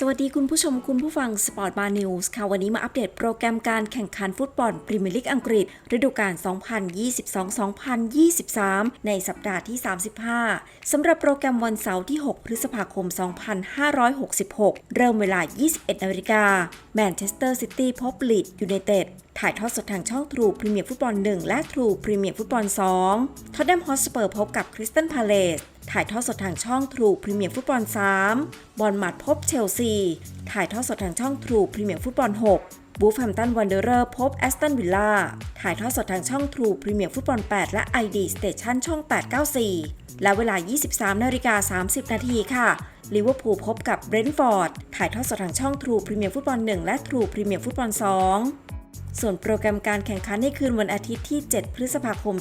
สวัสดีคุณผู้ชมคุณผู้ฟังสปอร์ตบาร์นิวส์ค่ะ วันนี้มาอัปเดตโปรแกรมการแข่งขันฟุตบอลพรีเมียร์ลีกอังกฤษ ฤดูกาล 2022-2023 ในสัปดาห์ที่ 35 สำหรับโปรแกรมวันเสาร์ที่ 6 พฤษภาคม 2566 เริ่มเวลา 21นาฬิกาแมนเชสเตอร์ซิตี้พบลีดยูไนเต็ด ถ่ายทอดสดทางช่องทรูพรีเมียร์ฟุตบอล 1 และทรูพรีเมียร์ฟุตบอล 2 ท็อตแนมฮอสเปอร์พบกับคริสตันพาเลสถ่ายทอดสดทางช่องทรูพรีเมียร์ฟุตบอล 3 บอลมัดพบเชลซี ถ่ายทอดสดทางช่องทรูพรีเมียร์ฟุตบอล 6 บูฟแฮมตันวันเดอร์พบแอสตันวิลล่า ถ่ายทอดสดทางช่องทรูพรีเมียร์ฟุตบอล 8 และ ID Station ช่อง 894 และเวลา 23นาฬิกา30 นาทีค่ะลิเวอร์พูลพบกับเบรนท์ฟอร์ด ถ่ายทอดสดทางช่องทรูพรีเมียร์ฟุตบอล 1 และทรูพรีเมียร์ฟุตบอล 2 ส่วนโปรแกรมการแข่งขันในคืนวันอาทิตย์ที่ 7 พฤษภาคม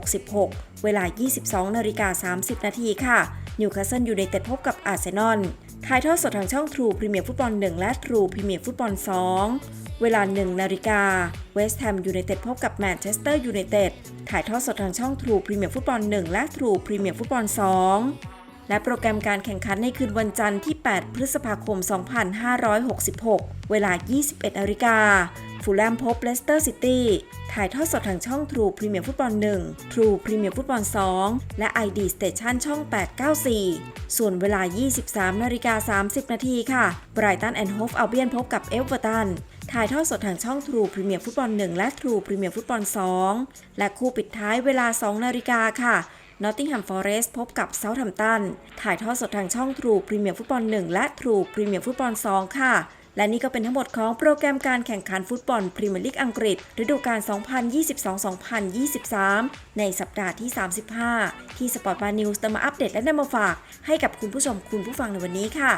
2566 เวลา 22นาฬิกา30 นาทีค่ะ นิวคาสเซิลยูไนเต็ดพบกับอาร์เซนอล ถ่ายทอดสดทางช่องทรูพรีเมียร์ฟุตบอล 1 และทรูพรีเมียร์ฟุตบอล 2 เวลา 1 นาฬิกา เวสต์แฮมยูไนเต็ดพบกับแมนเชสเตอร์ยูไนเต็ด ถ่ายทอดสดทางช่องทรูพรีเมียร์ฟุตบอล 1 และทรูพรีเมียร์ฟุตบอล 2 และโปรแกรมการแข่งขันในคืนวันจันทร์ที่ 8 พฤษภาคม 2566 เวลา 21นาฬิกาฟูลแลมพบเลสเตอร์ซิตี้ ถ่ายทอดสดทางช่อง True Premier Football 1 True Premier Football 2 และ ID Station ช่อง 894 ส่วนเวลา 23นาฬิกา30 นาทีค่ะ Brighton and Hove Albion พบกับเอเวอร์ตัน ถ่ายทอดสดทางช่อง True Premier Football 1 และ True Premier Football 2 และคู่ปิดท้ายเวลา 2 นาฬิกาค่ะ นอตติงแฮมฟอเรสต์พบกับเซาท์แฮมตัน ถ่ายทอดสดทางช่องทรูพรีเมียร์ฟุตบอล 1 และทรูพรีเมียร์ฟุตบอล 2 ค่ะ และนี่ก็เป็นทั้งหมดของโปรแกรมการแข่งขันฟุตบอลพรีเมียร์ลีกอังกฤษ ฤดูกาล 2022-2023 ในสัปดาห์ที่ 35 ที่สปอร์ตบาร์นิวส์นำมาอัปเดตและนำมาฝาก ให้กับคุณผู้ชมคุณผู้ฟังในวันนี้ค่ะ